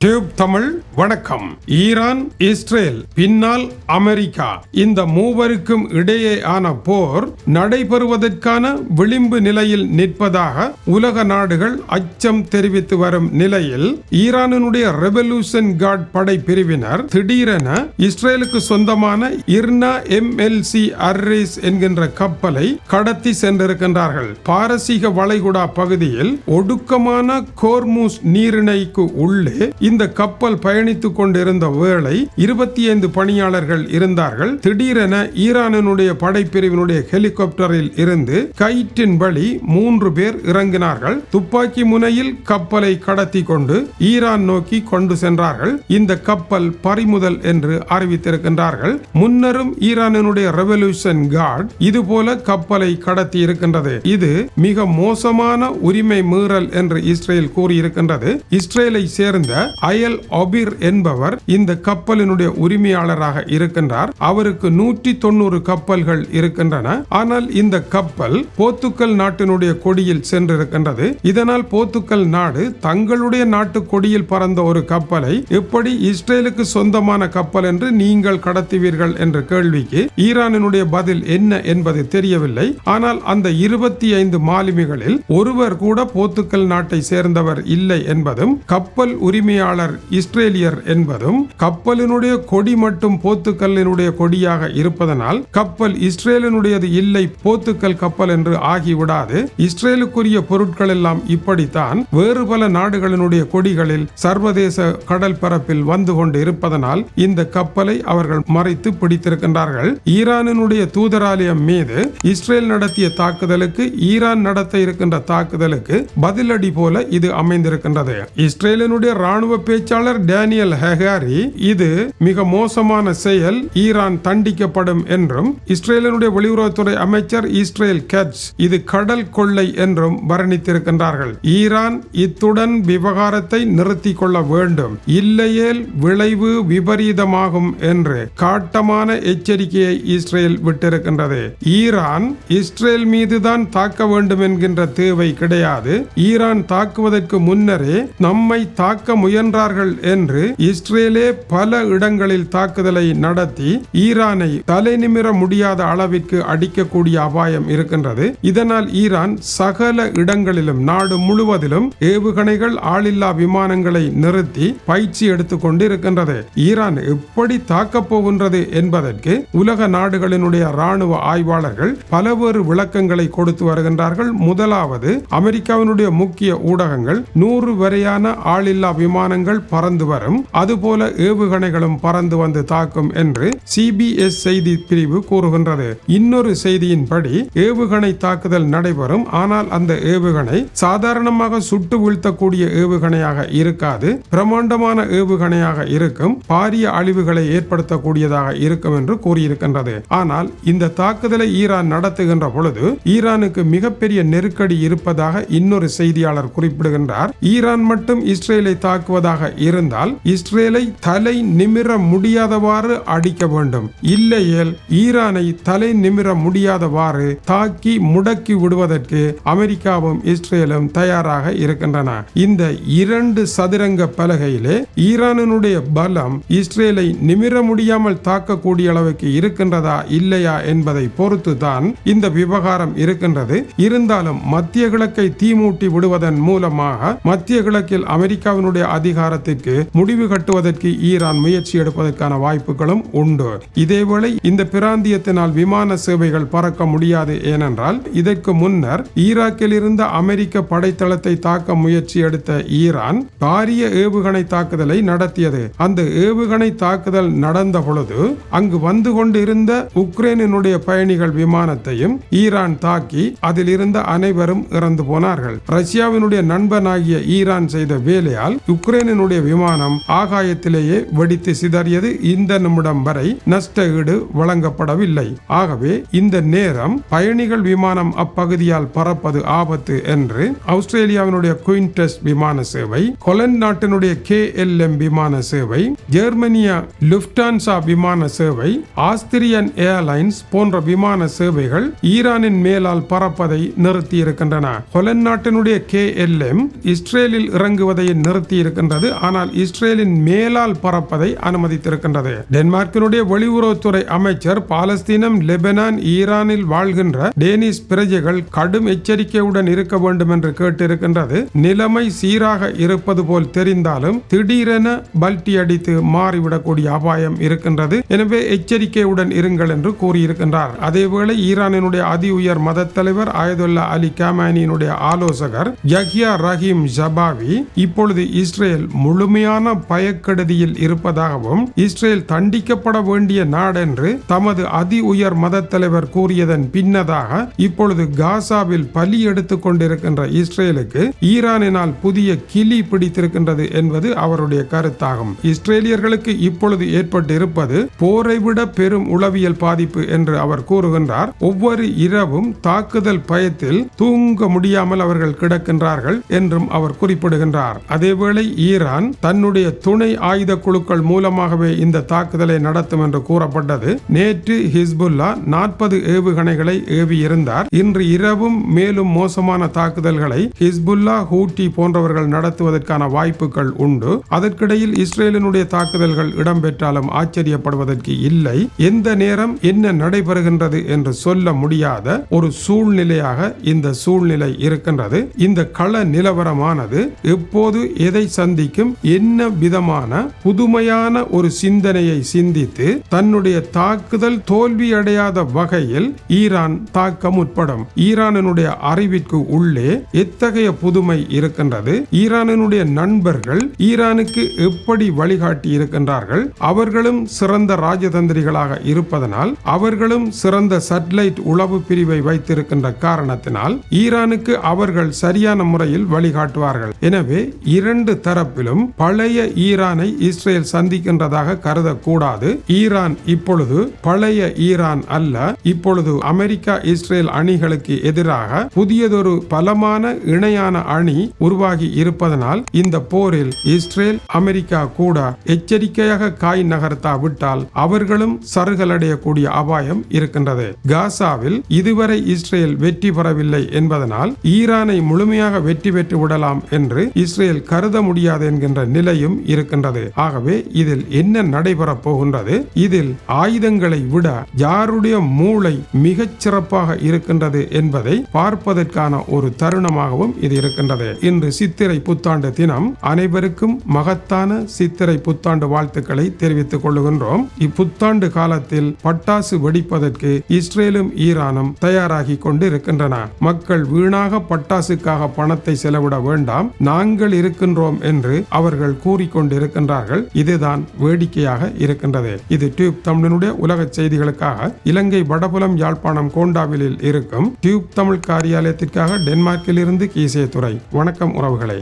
Tube Tamil வணக்கம். Iran Israel பின்னால் America. இந்த மூவருக்கும் இடையேயான போர் நடைபெறுவதற்கான விளிம்பு நிலையில் நிற்பதாக உலக நாடுகள் அச்சம் தெரிவித்து வரும் நிலையில் ஈரானினுடைய ரெவல்யூஷன் கார்ட் படை பிரிவினர் திடீரென இஸ்ரேலுக்கு சொந்தமான இர்னா எம்எல்சி அர்ரேஸ் என்கின்ற கப்பலை கடத்தி சென்றிருக்கின்றார்கள். பாரசீக வளைகுடா பகுதியில் ஒடுக்கமான கோர்மூஸ் நீரிணைக்கு உள்ளே இந்த கப்பல் பயணித்துக் கொண்டிருந்த வேளை இருபத்தி ஐந்து பணியாளர்கள் இருந்தார்கள். திடீரென ஈரானினுடைய படைப்பிரிவினுடைய ஹெலிகாப்டரில் இருந்து கயிற்றின் வழி மூன்று பேர் இறங்கினார்கள். துப்பாக்கி முனையில் கப்பலை கடத்தி கொண்டு ஈரான் நோக்கி கொண்டு சென்றார்கள். இந்த கப்பல் பறிமுதல் என்று அறிவித்திருக்கின்றார்கள். முன்னரும் ஈரானினுடைய ரெவல்யூஷன் கார்டு இது போல கப்பலை கடத்தி இருக்கின்றது. இது மிக மோசமான உரிமை மீறல் என்று இஸ்ரேல் கூறியிருக்கின்றது. இஸ்ரேலை சேர்ந்த அயல் ஒபிர் என்பவர் இந்த கப்பலினுடைய உரிமையாளராக இருக்கின்றார். அவருக்கு நூற்றி தொண்ணூறு கப்பல்கள் இருக்கின்றன. ஆனால் இந்த கப்பல் போர்த்துக்கல் நாட்டினுடைய கொடியில் சென்றிருக்கின்றது. இதனால் போர்த்துக்கல் நாடு தங்களுடைய நாட்டு கொடியில் பறந்த ஒரு கப்பலை எப்படி இஸ்ரேலுக்கு சொந்தமான கப்பல் என்று நீங்கள் கடத்துவீர்கள் என்ற கேள்விக்கு ஈரானினுடைய பதில் என்ன என்பது தெரியவில்லை. ஆனால் அந்த இருபத்தி ஐந்து மாலுமிகளில் ஒருவர் கூட போர்த்துக்கல் நாட்டை சேர்ந்தவர் இல்லை என்பதும் கப்பல் உரிமையாளர் இஸ்ரேலியர் என்பதும் கப்பலினுடைய கொடி மட்டும் போத்துக்கல்லினுடைய கொடியாக இருப்பதனால் கப்பல் இஸ்ரேலினுடையது இல்லை போத்துக்கல் கப்பல் என்று ஆகிவிடாது. இஸ்ரேலுக்குரிய பொருட்கள் எல்லாம் இப்படித்தான் வேறு பல நாடுகளினுடைய கொடிகளில் சர்வதேச கடல் பரப்பில் வந்து கொண்டு இருப்பதனால் இந்த கப்பலை அவர்கள் மறைத்து பிடித்திருக்கின்றார்கள். ஈரானினுடைய தூதராலயம் மீது இஸ்ரேல் நடத்திய தாக்குதலுக்கு ஈரான் நடத்த இருக்கின்ற தாக்குதலுக்கு பதிலடி போல இது அமைந்திருக்கின்றது. இஸ்ரேலினுடைய ராணுவ பேச்சாளர் டேனியல் ஹெகாரி இது மிக மோசமான செயல் ஈரான் தண்டிக்கப்படும் என்றும் இஸ்ரேலினுடைய வெளியுறவுத்துறை அமைச்சர் இஸ்ரேல் கட்ச் இது கடல் கொள்ளை என்றும் வர்ணித்திருக்கின்றார்கள். ஈரான் இத்துடன் விவகாரத்தை நிறுத்தி கொள்ள வேண்டும். இல்லையேல் விளைவு விபரீதமாகும் என்று காட்டமான எச்சரிக்கையை இஸ்ரேல் விட்டிருக்கின்றது. ஈரான் இஸ்ரேல் மீதுதான் தாக்க வேண்டும் என்கின்ற தேவை கிடையாது. ஈரான் தாக்குவதற்கு முன்னரே நம்மை தாக்க முயன்ற முயன்றார்கள் என்று இஸ்ரேலே பல இடங்களில் தாக்குதலை நடத்தி ஈரானை தலைநிமிர முடியாத அளவிற்கு அடிக்கக்கூடிய அபாயம் இருக்கின்றது. இதனால் ஈரான் சகல இடங்களிலும் நாடு முழுவதிலும் ஏவுகணைகள் ஆளில்லா விமானங்களை நிறுத்தி பயிற்சி எடுத்துக் கொண்டு இருக்கின்றது ஈரான் எப்படி தாக்கப் போகின்றது என்பதற்கு உலக நாடுகளினுடைய ராணுவ ஆய்வாளர்கள் பலவேறு விளக்கங்களை கொடுத்து வருகின்றார்கள். முதலாவது அமெரிக்காவினுடைய முக்கிய ஊடகங்கள் நூறு வரையான ஆளில்லா விமான விமானங்கள் பறந்து வரும். அதுபோல ஏவுகணைகளும் பறந்து வந்து தாக்கும் என்று சிபிஎஸ் செய்தி பிரிவு கூறுகின்றது. இன்னொரு செய்தியின்படி ஏவுகணை தாக்குதல் நடைபெறும். ஆனால் அந்த ஏவுகணை சாதாரணமாக சுட்டு வீழ்த்தக்கூடிய ஏவுகணையாக இருக்காது. பிரம்மாண்டமான ஏவுகணையாக இருக்கும். பாரிய அழிவுகளை ஏற்படுத்தக்கூடியதாக இருக்கும் என்று கூறியிருக்கின்றது. ஆனால் இந்த தாக்குதலை ஈரான் நடத்துகின்ற பொழுது ஈரானுக்கு மிகப்பெரிய நெருக்கடி இருப்பதாக இன்னொரு செய்தியாளர் குறிப்பிடுகின்றார். ஈரான் மட்டும் இஸ்ரேலை தாக்குவதாக இருந்தால் இஸ்ரேலை தலை நிமிர முடியாதவாறு அடிக்க வேண்டும். இல்லையேல் ஈரானை தலை நிமிர முடியாதவாறு தாக்கி முடக்கி விடுவதற்கு அமெரிக்காவும் இஸ்ரேலும் தயாராக இருக்கின்றன. இந்த இரண்டு சதுரங்க பலகையிலே ஈரானினுடைய பலம் இஸ்ரேலை நிமிர முடியாமல் தாக்கக்கூடிய அளவுக்கு இருக்கின்றதா இல்லையா என்பதை பொறுத்து தான் இந்த விவகாரம் இருக்கின்றது. இருந்தாலும் மத்திய கிழக்கை தீமூட்டி விடுவதன் மூலமாக மத்திய கிழக்கில் அமெரிக்காவினுடைய அதிக அதிகாரத்திற்கு முடிவு கட்டுவதற்கு ஈரான் முயற்சி எடுப்பதற்கான வாய்ப்புகளும் உண்டு. இதேவேளை இந்த பிராந்தியத்தினால் விமான சேவைகள் பறக்க முடியாது ஏனென்றால் இதற்கு முன்னர் ஈராக்கில் இருந்த அமெரிக்க படைத்தளத்தை தாக்க முயற்சி எடுத்த ஈரான் பாரிய ஏவுகணை தாக்குதலை நடத்தியது. அந்த ஏவுகணை தாக்குதல் நடந்த பொழுது அங்கு வந்து கொண்டிருந்த உக்ரைனினுடைய பயணிகள் விமானத்தையும் ஈரான் தாக்கி அதில் இருந்த அனைவரும் இறந்து போனார்கள். ரஷ்யாவினுடைய நண்பனாகிய ஈரான் செய்த வேலையால் உக்ரைனினுடைய விமானம் ஆகாயத்திலேயே வெடித்து சிதறியது இந்த நிமிடம் வரை நஷ்ட ஈடு வழங்கப்படவில்லை. ஆகவே இந்த நேரம் பயணிகள் விமானம் அப்பகுதியால் பறப்பது ஆபத்து என்று ஆஸ்திரேலியாவினுடைய குயின்டெஸ் விமான சேவை கொலன் நாட்டினுடைய கே எல் எம் விமான சேவை ஜெர்மனிய லுப்டான்சா விமான சேவை ஆஸ்திரியன் ஏர்லைன்ஸ் போன்ற விமான சேவைகள் ஈரானின் மேலால் பறப்பதை நிறுத்தி இருக்கின்றன கொலன் நாட்டினுடைய கே எல் எம் இஸ்ரேலில் இறங்குவதை நிறுத்தி இருக்கின்ற இருக்கின்றது. ஆனால் இஸ்ரேலின் மேலால் பறப்பதை அனுமதித்திருக்கின்றது. டென்மார்க்கினுடைய வெளியுறவுத்துறை அமைச்சர் பாலஸ்தீனம் லெபனான் ஈரானில் வாழ்கின்ற டேனிஷ் பிரஜைகள் கடும் எச்சரிக்கையுடன் இருக்க வேண்டும் என்று கேட்டிருக்கின்றது. நிலைமை சீராக இருப்பது போல் தெரிந்தாலும் திடீரென பல்டி அடித்து மாறிவிடக்கூடிய அபாயம் இருக்கின்றது. எனவே எச்சரிக்கையுடன் இருங்கள் என்று கூறியிருக்கின்றார். அதேவேளை ஈரானினுடைய அதி உயர் மத தலைவர் ஆயதுல்லா அலி காமானியினுடைய ஆலோசகர் யஹ்யா ரஹீம் ஜபாவி இப்பொழுது இஸ்ரேல் இஸ்ரேல் முழுமையான பயக்கெடுதியில் இருப்பதாகவும் இஸ்ரேல் தண்டிக்கப்பட வேண்டிய நாடென்று தமது அதி உயர் மத தலைவர் கூறியதன் பின்னதாக இப்பொழுது காசாவில் பலி எடுத்துக் கொண்டிருக்கின்ற இஸ்ரேலுக்கு ஈரானினால் புதிய கிளி பிடித்திருக்கின்றது என்பது அவருடைய கருத்தாகும். இஸ்ரேலியர்களுக்கு இப்பொழுது ஏற்பட்டிருப்பது போரை விட பெரும் உளவியல் பாதிப்பு என்று அவர் கூறுகின்றார். ஒவ்வொரு இரவும் தாக்குதல் பயத்தில் தூங்க முடியாமல் அவர்கள் கிடக்கின்றார்கள் என்றும் அவர் குறிப்பிடுகின்றார். அதேவேளை ஈரான் தன்னுடைய துணை ஆயுத குழுக்கள் மூலமாகவே இந்த தாக்குதலை நடத்தும் என்று கூறப்பட்டது. நேற்று ஹிஸ்புல்லா நாற்பது ஏவுகணைகளை ஏவியிருந்தார். இன்று இரவும் மேலும் மோசமான தாக்குதல்களை ஹிஸ்புல்லா ஹூட்டி போன்றவர்கள் நடத்துவதற்கான வாய்ப்புகள் உண்டு. அதற்கிடையில் இஸ்ரேலினுடைய தாக்குதல்கள் இடம்பெற்றாலும் ஆச்சரியப்படுவதற்கு இல்லை. எந்த நேரம் என்ன நடைபெறுகின்றது என்று சொல்ல முடியாத ஒரு சூழ்நிலையாக இந்த சூழ்நிலை இருக்கின்றது. இந்த கள நிலவரமானது எப்போது எதை குழந்தைக்கும் என்ன விதமான புதுமையான ஒரு சிந்தனையை சிந்தித்து தன்னுடைய தாக்குதல் தோல்வியடையாத வகையில் ஈரான் தாக்க முற்படும் ஈரானினுடைய அறிவிற்கு உள்ளே எத்தகைய புதுமை இருக்கின்றது? ஈரானினுடைய நண்பர்கள் ஈரானுக்கு எப்படி வழிகாட்டி இருக்கின்றார்கள்? அவர்களும் சிறந்த ராஜதந்திரிகளாக இருப்பதனால் அவர்களும் சிறந்த சட்டலைட் உளவு பிரிவை வைத்திருக்கின்ற காரணத்தினால் ஈரானுக்கு அவர்கள் சரியான முறையில் வழிகாட்டுவார்கள். எனவே இரண்டு தரப்பிலும் பழைய ஈரானை இஸ்ரேல் சந்திக்கின்றதாக கருதக்கூடாது. ஈரான் இப்பொழுது பழைய ஈரான் அல்ல இப்பொழுது அமெரிக்கா இஸ்ரேல் அணிகளுக்கு எதிராக புதியதொரு பலமான இணையான அணி உருவாகி இருப்பதனால் இந்த போரில் இஸ்ரேல் அமெரிக்கா கூட எச்சரிக்கையாக காய் நகர்த்தாவிட்டால் அவர்களும் சருகலடையக்கூடிய அபாயம் இருக்கின்றது. காசாவில் இதுவரை இஸ்ரேல் வெற்றி பெறவில்லை என்பதனால் ஈரானை முழுமையாக வெற்றி பெற்று விடலாம் என்று இஸ்ரேல் கருத முடியாது முடியாது என்கின்ற நிலையும் இருக்கின்றது. ஆகவே இதில் என்ன நடைபெறப் போகின்றது? இதில் ஆயுதங்களை விட யாருடைய மூளை மிகச் சிறப்பாக இருக்கின்றது என்பதை பார்ப்பதற்கான ஒரு தருணமாகவும் இது இருக்கின்றது. இன்று சித்திரை புத்தாண்டு தினம் அனைவருக்கும் மகத்தான சித்திரை புத்தாண்டு வாழ்த்துக்களை தெரிவித்துக் கொள்ளுகின்றோம். இப்புத்தாண்டு காலத்தில் பட்டாசு வெடிப்பதற்கு இஸ்ரேலும் ஈரானும் தயாராகி கொண்டு இருக்கின்றன மக்கள் வீணாக பட்டாசுக்காக பணத்தை செலவிட வேண்டாம். நாங்கள் இருக்கின்றோம் என்று என்று அவர்கள் கூறிக்கொண்டிருக்கின்றார்கள். இதுதான் வேடிக்கையாக இருக்கின்றது. இது டியூப் தமிழனுடைய உலக செய்திகளுக்காக இலங்கை வடபுலம் யாழ்ப்பாணம் கோண்டாவிலில் இருக்கும் டியூப் தமிழ் காரியாலயத்திற்காக டென்மார்க்கில் இருந்து கீசே துறை. வணக்கம் உறவுகளை.